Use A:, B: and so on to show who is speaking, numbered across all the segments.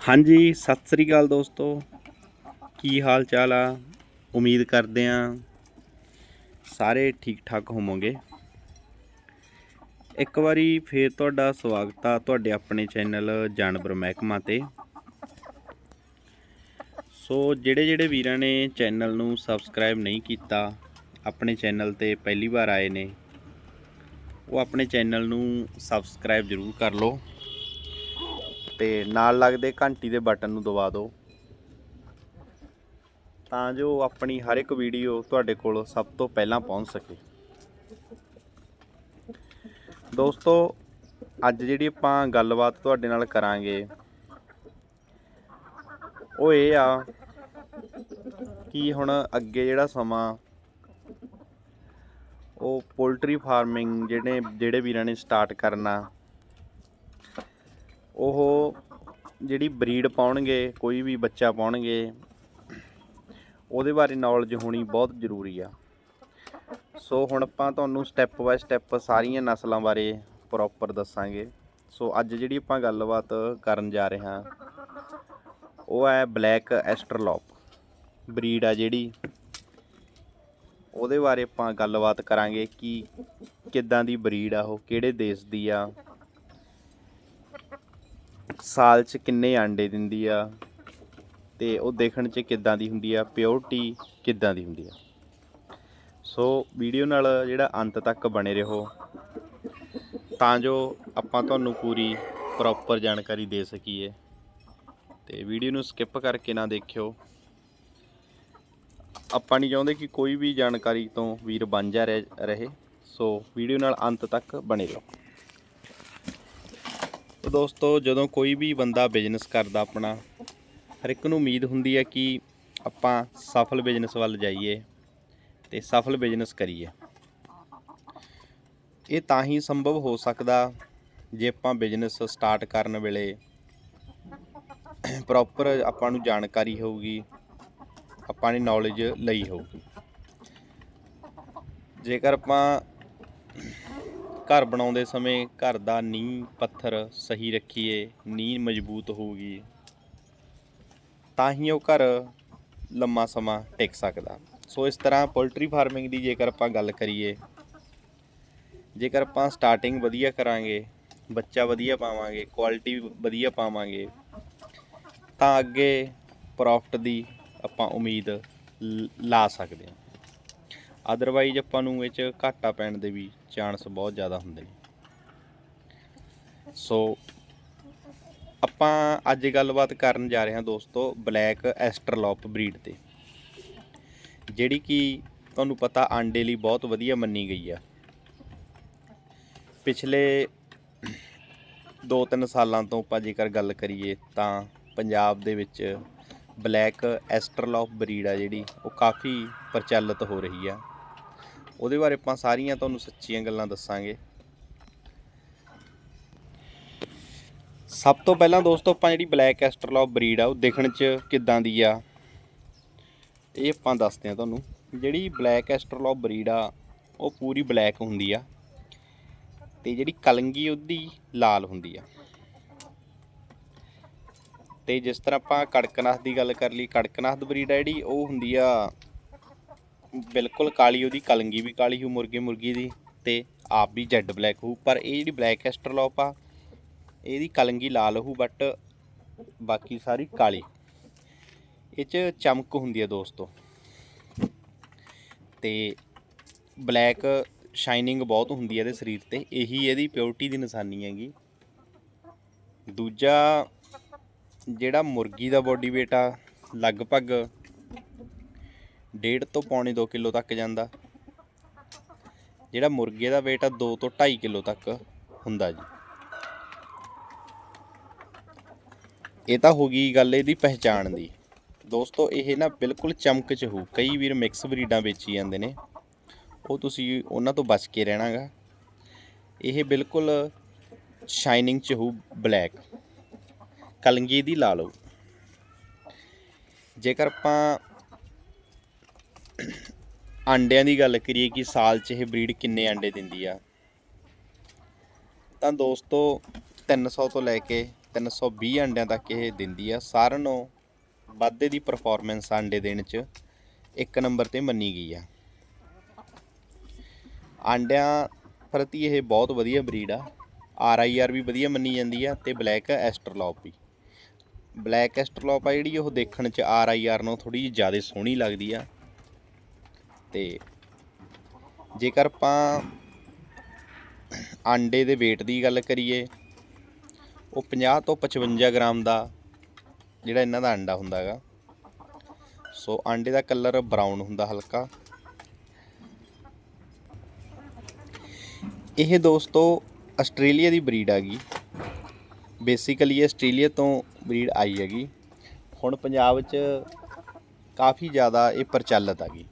A: ਹਾਂਜੀ, ਸਤਿ ਸ੍ਰੀ ਅਕਾਲ ਦੋਸਤੋ। ਕੀ ਹਾਲ ਚਾਲ ਆ? ਉਮੀਦ ਕਰਦੇ ਆ ਸਾਰੇ ਠੀਕ ਠਾਕ ਹੋਵੋਗੇ। ਇੱਕ ਵਾਰੀ ਫੇਰ ਤੁਹਾਡਾ ਸਵਾਗਤ ਆ ਤੁਹਾਡੇ ਆਪਣੇ ਚੈਨਲ ਜਾਨਵਰ ਮਹਿਕਮਾ ਤੇ। ਸੋ ਜਿਹੜੇ ਜਿਹੜੇ ਵੀਰਾਂ ਨੇ ਚੈਨਲ ਨੂੰ ਸਬਸਕ੍ਰਾਈਬ ਨਹੀਂ ਕੀਤਾ, ਆਪਣੇ ਚੈਨਲ ਤੇ ਪਹਿਲੀ ਵਾਰ ਆਏ ਨੇ, ਉਹ ਆਪਣੇ ਚੈਨਲ ਨੂੰ ਸਬਸਕ੍ਰਾਈਬ ਜ਼ਰੂਰ ਕਰ ਲਓ। ਤੇ ਨਾਲ ਲੱਗਦੇ ਘੰਟੀ ਦੇ ਬਟਨ ਨੂੰ ਦਬਾ ਦਿਓ। ਤਾਂ ਜੋ ਆਪਣੀ ਹਰ ਇੱਕ ਵੀਡੀਓ ਤੁਹਾਡੇ ਕੋਲ ਸਭ ਤੋਂ ਪਹਿਲਾਂ ਪਹੁੰਚ ਸਕੇ। ਦੋਸਤੋ, ਅੱਜ ਜਿਹੜੀ ਆਪਾਂ ਗੱਲਬਾਤ ਤੁਹਾਡੇ ਨਾਲ ਕਰਾਂਗੇ, ਉਹ ਇਹ ਆ ਕਿ ਹੁਣ ਅੱਗੇ ਜਿਹੜਾ ਸਮਾਂ, ਉਹ ਪੋਲਟਰੀ ਫਾਰਮਿੰਗ ਜਿਹੜੇ ਜਿਹੜੇ ਵੀਰਾਂ ਨੇ ਸਟਾਰਟ ਕਰਨਾ ਉਹ ਜਿਹੜੀ ਬਰੀਡ ਪਾਉਣਗੇ, ਕੋਈ ਵੀ ਬੱਚਾ ਪਾਉਣਗੇ, ਉਹਦੇ ਬਾਰੇ ਨੌਲੇਜ ਹੋਣੀ ਬਹੁਤ ਜ਼ਰੂਰੀ ਆ। ਸੋ ਹੁਣ ਆਪਾਂ ਤੁਹਾਨੂੰ ਸਟੈਪ ਬਾਏ ਸਟੈਪ ਸਾਰੀਆਂ ਨਸਲਾਂ ਬਾਰੇ ਪ੍ਰੋਪਰ ਦੱਸਾਂਗੇ। ਸੋ ਅੱਜ ਜਿਹੜੀ ਆਪਾਂ ਗੱਲਬਾਤ ਕਰਨ ਜਾ ਰਹੇ ਹਾਂ, ਉਹ ਹੈ ਬਲੈਕ ਐਸਟਰਲੌਪ ਬਰੀਡ ਆ ਜਿਹੜੀ, ਉਹਦੇ ਬਾਰੇ ਆਪਾਂ ਗੱਲਬਾਤ ਕਰਾਂਗੇ ਕਿ ਕਿੱਦਾਂ ਦੀ ਬਰੀਡ ਆ, ਉਹ ਕਿਹੜੇ ਦੇਸ਼ ਦੀ ਆ ਸਾਲ 'ਚ ਕਿੰਨੇ ਆਂਡੇ ਦਿੰਦੀ ਆ? ਤੇ ਉਹ ਦੇਖਣ 'ਚ ਕਿੱਦਾਂ ਦੀ ਹੁੰਦੀ ਆ? ਪਿਓਰਟੀ ਕਿੱਦਾਂ ਦੀ ਹੁੰਦੀ ਆ? ਸੋ ਵੀਡੀਓ ਨਾਲ ਜਿਹੜਾ ਅੰਤ ਤੱਕ ਬਣੇ ਰਹੋ। ਤਾਂ ਜੋ ਆਪਾਂ ਤੁਹਾਨੂੰ ਪੂਰੀ ਪ੍ਰੋਪਰ ਜਾਣਕਾਰੀ ਦੇ ਸਕੀਏ। ਤੇ ਵੀਡੀਓ ਨੂੰ ਸਕਿਪ ਕਰਕੇ ਨਾ ਦੇਖਿਓ। ਆਪਾਂ ਨਹੀਂ ਚਾਹੁੰਦੇ ਕਿ ਕੋਈ ਵੀ ਜਾਣਕਾਰੀ ਤੋਂ ਵੀਰ ਵਾਂਝਾ ਰਹਿ- ਰਹੇ। ਸੋ ਵੀਡੀਓ ਨਾਲ ਅੰਤ ਤੱਕ ਬਣੇ ਰਹੋ। ਤੋ ਦੋਸਤੋ, ਜਦੋਂ ਕੋਈ ਵੀ ਬੰਦਾ ਬਿਜ਼ਨਸ ਕਰਦਾ ਆਪਣਾ, ਹਰ ਇੱਕ ਨੂੰ ਉਮੀਦ ਹੁੰਦੀ ਹੈ ਕਿ ਆਪਾਂ ਸਫਲ ਬਿਜ਼ਨਸ ਵੱਲ ਜਾਈਏ ਤੇ ਸਫਲ ਬਿਜ਼ਨਸ ਕਰੀਏ। ਇਹ ਤਾਂ ਹੀ ਸੰਭਵ ਹੋ ਸਕਦਾ ਜੇ ਆਪਾਂ ਬਿਜ਼ਨਸ ਸਟਾਰਟ ਕਰਨ ਵੇਲੇ ਪ੍ਰੋਪਰ ਆਪਾਂ ਨੂੰ ਜਾਣਕਾਰੀ ਹੋਊਗੀ, ਆਪਾਂ ਨੇ ਨੌਲੇਜ ਲਈ ਹੋਊਗੀ। ਜੇਕਰ ਆਪਾਂ ਘਰ ਬਣਾਉਂਦੇ ਸਮੇਂ ਘਰ ਦਾ ਨੀਂਹ ਪੱਥਰ ਸਹੀ ਰੱਖੀਏ, ਨੀਂਹ ਮਜ਼ਬੂਤ ਹੋਊਗੀ। ਤਾਂ ਹੀ ਉਹ ਘਰ ਲੰਮਾ ਸਮਾਂ ਟਿਕ ਸਕਦਾ। ਸੋ ਇਸ ਤਰ੍ਹਾਂ ਪੋਲਟਰੀ ਫਾਰਮਿੰਗ ਦੀ ਜੇਕਰ ਆਪਾਂ ਗੱਲ ਕਰੀਏ, ਜੇਕਰ ਆਪਾਂ ਸਟਾਰਟਿੰਗ ਵਧੀਆ ਕਰਾਂਗੇ, ਬੱਚਾ ਵਧੀਆ ਪਾਵਾਂਗੇ ਕੁਆਲਿਟੀ ਵਧੀਆ ਪਾਵਾਂਗੇ, ਤਾਂ ਅੱਗੇ ਪ੍ਰੋਫਿਟ ਦੀ ਆਪਾਂ ਉਮੀਦ ਲ- ਲਾ ਸਕਦੇ ਹਾਂ। ਅਦਰਵਾਈਜ਼ ਆਪਾਂ ਨੂੰ ਇਹ ਚ ਘਾਟਾ ਪੈਣ ਦੇ ਵੀ ਚਾਂਸ ਬਹੁਤ ਜ਼ਿਆਦਾ ਹੁੰਦੇ ਨੇ। ਸੋ ਆਪਾਂ ਅੱਜ ਗੱਲਬਾਤ ਕਰਨ ਜਾ ਰਹੇ ਹਾਂ ਦੋਸਤੋ ਬਲੈਕ ਐਸਟਰਲੋਪ ਬਰੀਡ ਤੇ। ਜਿਹੜੀ ਕਿ ਤੁਹਾਨੂੰ ਪਤਾ ਆਂਡੇ ਲਈ ਬਹੁਤ ਵਧੀਆ ਮੰਨੀ ਗਈ ਆ। ਪਿਛਲੇ 2-3 ਸਾਲਾਂ ਤੋਂ ਆਪਾਂ ਜੇਕਰ ਗੱਲ ਕਰੀਏ ਤਾਂ ਪੰਜਾਬ ਦੇ ਵਿੱਚ ਬਲੈਕ ਐਸਟਰਲੋਪ ਬਰੀਡ ਆ ਜਿਹੜੀ, ਉਹ ਕਾਫੀ ਪ੍ਰਚਲਿਤ ਹੋ ਰਹੀ ਆ। ਉਹਦੇ ਬਾਰੇ ਆਪਾਂ ਸਾਰੀਆਂ ਤੁਹਾਨੂੰ ਸੱਚੀਆਂ ਗੱਲਾਂ ਦੱਸਾਂਗੇ। ਸਭ ਤੋਂ ਪਹਿਲਾਂ ਦੋਸਤੋ ਆਪਾਂ ਜਿਹੜੀ ਬਲੈਕ ਐਸਟਰਲੌਪ ਬਰੀਡ ਆ, ਉਹ ਦੇਖਣ 'ਚ ਕਿੱਦਾਂ ਦੀ ਆ, ਇਹ ਆਪਾਂ ਦੱਸਦੇ ਆ ਤੁਹਾਨੂੰ। ਜਿਹੜੀ ਬਲੈਕ ਐਸਟਰਲੌਪ ਬਰੀਡ ਆ, ਉਹ ਪੂਰੀ ਬਲੈਕ ਹੁੰਦੀ ਆ ਤੇ ਜਿਹੜੀ ਕਲੰਗੀ ਉਹਦੀ ਲਾਲ ਹੁੰਦੀ ਆ। ਤੇ ਜਿਸ ਤਰ੍ਹਾਂ ਆਪਾਂ ਕੜਕਨਾਥ ਦੀ ਗੱਲ ਕਰ ਲਈ, ਕੜਕਨਾਥ ਬਰੀਡ ਆ ਜਿਹੜੀ, ਉਹ ਹੁੰਦੀ ਆ ਬਿਲਕੁਲ ਕਾਲੀ, ਉਹਦੀ ਕਲੰਗੀ ਵੀ ਕਾਲੀ ਹੋ ਮੁਰਗੇ, ਮੁਰਗੀ ਦੀ ਤੇ ਆਪ ਵੀ ਜੈਡ ਬਲੈਕ ਹੋ ਪਰ ਇਹ ਜਿਹੜੀ ਬਲੈਕ ਐਸਟਰਲੋਪ ਆ, ਇਹਦੀ ਕਲੰਗੀ ਲਾਲ ਹੋ ਬਟ ਬਾਕੀ ਸਾਰੀ ਕਾਲੀ। ਇਹ ਚ ਚਮਕ ਹੁੰਦੀ ਹੈ ਦੋਸਤੋ। ਤੇ ਬਲੈਕ ਸ਼ਾਈਨਿੰਗ ਬਹੁਤ ਹੁੰਦੀ ਹੈ ਇਹਦੇ ਸਰੀਰ ਤੇ, ਇਹੀ ਇਹਦੀ ਪਿਓਰਟੀ ਦੀ ਨਿਸ਼ਾਨੀ ਹੈਗੀ। ਦੂਜਾ ਜਿਹੜਾ ਮੁਰਗੀ ਦਾ ਬੋਡੀ weight ਆ, ਲਗਭਗ ਡੇਢ ਤੋਂ ਪੌਣੇ 2 ਕਿਲੋ ਤੱਕ ਜਾਂਦਾ। ਜਿਹੜਾ ਮੁਰਗੇ ਦਾ weight ਆ 2 ਤੋਂ 2.5 ਕਿਲੋ ਤੱਕ ਹੁੰਦਾ ਜੀ। ਇਹ ਤਾਂ ਹੋ ਗਈ ਗੱਲ ਇਹਦੀ ਪਹਿਚਾਣ ਦੀ। ਦੋਸਤੋ, ਇਹ ਨਾ ਬਿਲਕੁਲ ਚਮਕ ਚ ਹੋ ਕਈ ਵੀਰ ਮਿਕਸ ਬਰੀਡਾਂ ਵੇਚੀ ਜਾਂਦੇ ਨੇ। ਉਹ ਤੁਸੀਂ ਉਹਨਾਂ ਤੋਂ ਬਚ ਕੇ ਰਹਿਣਾਗਾ। ਇਹ ਬਿਲਕੁਲ ਸ਼ਾਈਨਿੰਗ ਚ ਹੋ ਬਲੈਕ ਕਲੰਗੀ ਦੀ ਲਾ ਲਓ। ਜੇਕਰ ਆਪਾਂ ਆਂਡਿਆਂ ਦੀ ਗੱਲ ਕਰੀਏ ਕਿ ਸਾਲ 'ਚ ਇਹ ਬਰੀਡ ਕਿੰਨੇ ਆਂਡੇ ਦਿੰਦੀ ਆ? ਤਾਂ ਦੋਸਤੋ 300 ਤੋਂ ਲੈ ਕੇ 320 ਅੰਡਿਆਂ ਤੱਕ ਇਹ ਦਿੰਦੀ ਆ। ਸਾਰਿਆਂ ਨੂੰ ਵਾਧੇ ਦੀ ਪਰਫਾਰਮੈਂਸ ਅੰਡੇ ਦੇਣ 'ਚ। ਇੱਕ ਨੰਬਰ ਤੇ ਮੰਨੀ ਗਈ ਆ। ਆਂਡਿਆਂ ਪ੍ਰਤੀ ਇਹ ਬਹੁਤ ਵਧੀਆ ਬਰੀਡ ਆ। ਆਰ ਆਈ ਆਰ ਵੀ ਵਧੀਆ ਮੰਨੀ ਜਾਂਦੀ ਆ ਤੇ ਬਲੈਕ ਐਸਟਰਲੋਪ ਵੀ। ਬਲੈਕ ਐਸਟਰਲੋਪ ਆ ਜਿਹੜੀ ਉਹ ਦੇਖਣ 'ਚ ਆਰ ਆਈ ਆਰ ਨਾਲੋਂ ਥੋੜੀ ਜਿਹੀ ਜ਼ਿਆਦਾ ਸੋਹਣੀ ਲੱਗਦੀ ਆ। ਤੇ ਜੇਕਰ ਆਪਾਂ ਆਂਡੇ ਦੇ weight ਦੀ ਗੱਲ ਕਰੀਏ, ਉਹ 50 ਤੋਂ 55 ਗ੍ਰਾਮ ਦਾ ਜਿਹੜਾ ਇਹਨਾਂ ਦਾ ਅੰਡਾ ਹੁੰਦਾ ਹੈਗਾ। ਸੋ ਆਂਡੇ ਦਾ ਕਲਰ ਬਰਾਊਨ ਹੁੰਦਾ ਹਲਕਾ। ਇਹ ਦੋਸਤੋ ਆਸਟ੍ਰੇਲੀਆ ਦੀ ਬਰੀਡ ਹੈਗੀ ਬੇਸਿਕਲੀ ਆਸਟ੍ਰੇਲੀਆ ਤੋਂ ਬਰੀਡ ਆਈ ਹੈਗੀ। ਹੁਣ ਪੰਜਾਬ 'ਚ ਕਾਫੀ ਜ਼ਿਆਦਾ ਇਹ ਪ੍ਰਚਲਿਤ ਹੈਗੀ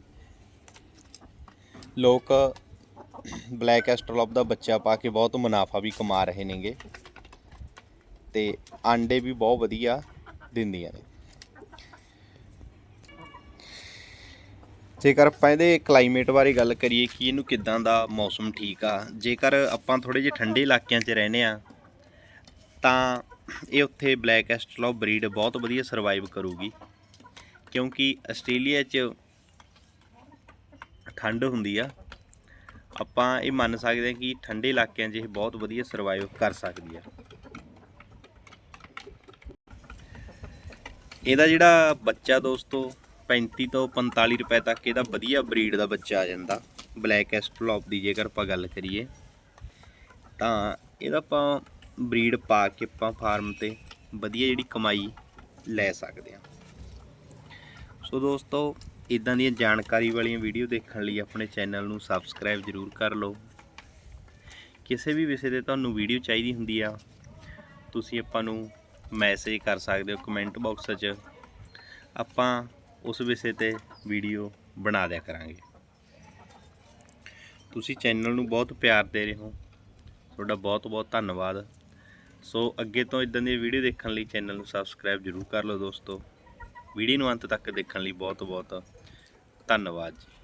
A: ਲੋਕ ਬਲੈਕ ਐਸਟਰਲੋਪ ਦਾ ਬੱਚਾ ਪਾ ਕੇ ਬਹੁਤ ਮੁਨਾਫਾ ਵੀ ਕਮਾ ਰਹੇ ਨੇਗੇ ਤੇ ਆਂਡੇ ਵੀ ਬਹੁਤ ਵਧੀਆ ਦਿੰਦੀਆਂ ਨੇ। ਜੇਕਰ ਆਪਾਂ ਇਹਦੇ ਕਲਾਈਮੇਟ ਬਾਰੇ ਗੱਲ ਕਰੀਏ ਕਿ ਇਹਨੂੰ ਕਿਦਾਂ ਦਾ ਮੌਸਮ ਠੀਕ ਆ, ਜੇਕਰ ਆਪਾਂ ਥੋੜੇ ਜਿਹੇ ਠੰਡੇ ਇਲਾਕਿਆਂ 'ਚ ਰਹਿੰਦੇ ਆ ਤਾਂ ਇਹ ਉੱਥੇ ਬਲੈਕ ਐਸਟਰਲੌਪ ਬਰੀਡ ਬਹੁਤ ਵਧੀਆ ਸਰਵਾਈਵ ਕਰੂਗੀ। ਕਿਉਂਕਿ ਆਸਟ੍ਰੇਲੀਆ 'ਚ ਠੰਡ ਹੁੰਦੀ ਆ, ਆਪਾਂ ਇਹ ਮੰਨ ਸਕਦੇ ਹਾਂ ਕਿ ਠੰਡੇ ਇਲਾਕਿਆਂ 'ਚ ਇਹ ਬਹੁਤ ਵਧੀਆ ਸਰਵਾਈਵ ਕਰ ਸਕਦੀ ਆ। ਇਹਦਾ ਜਿਹੜਾ ਬੱਚਾ ਦੋਸਤੋ 35 ਤੋਂ 45 ਰੁਪਏ ਤੱਕ ਇਹਦਾ ਵਧੀਆ ਬਰੀਡ ਦਾ ਬੱਚਾ ਆ ਜਾਂਦਾ ਬਲੈਕ ਐਸਟਰਲੌਪ ਦੀ ਜੇਕਰ ਆਪਾਂ ਗੱਲ ਕਰੀਏ, ਤਾਂ ਇਹਦਾ ਆਪਾਂ ਬਰੀਡ ਪਾ ਕੇ ਆਪਾਂ ਫਾਰਮ ਤੇ ਵਧੀਆ ਜਿਹੜੀ ਕਮਾਈ ਲੈ ਸਕਦੇ ਹਾਂ। ਸੋ ਦੋਸਤੋ ਇਦਾਂ ਦੀਆਂ ਜਾਣਕਾਰੀ ਵਾਲੀਆਂ ਵੀਡੀਓ ਦੇਖਣ ਲਈ ਆਪਣੇ ਚੈਨਲ ਨੂੰ ਸਬਸਕ੍ਰਾਈਬ ਜ਼ਰੂਰ ਕਰ ਲਓ। ਕਿਸੇ ਵੀ ਵਿਸ਼ੇ ਤੇ ਤੁਹਾਨੂੰ ਵੀਡੀਓ ਚਾਹੀਦੀ ਹੁੰਦੀ ਆ, ਤੁਸੀਂ ਆਪਾਂ ਨੂੰ ਮੈਸੇਜ ਕਰ ਸਕਦੇ ਹੋ ਕਮੈਂਟ ਬਾਕਸ 'ਚ ਆਪਾਂ ਉਸ ਵਿਸ਼ੇ ਤੇ ਵੀਡੀਓ ਬਣਾ ਦਿਆ ਕਰਾਂਗੇ। ਤੁਸੀਂ ਚੈਨਲ ਨੂੰ ਬਹੁਤ ਪਿਆਰ ਦੇ ਰਹੇ ਹੋ। ਤੁਹਾਡਾ ਬਹੁਤ ਬਹੁਤ ਧੰਨਵਾਦ। ਸੋ ਅੱਗੇ ਤੋਂ ਇਦਾਂ ਦੀਆਂ ਵੀਡੀਓ ਦੇਖਣ ਲਈ ਚੈਨਲ ਨੂੰ ਸਬਸਕ੍ਰਾਈਬ ਜ਼ਰੂਰ ਕਰ ਲਓ ਦੋਸਤੋ। ਵੀਡੀਓ ਨੂੰ ਅੰਤ ਤੱਕ ਦੇਖਣ ਲਈ ਬਹੁਤ ਬਹੁਤ ਧੰਨਵਾਦ ਜੀ।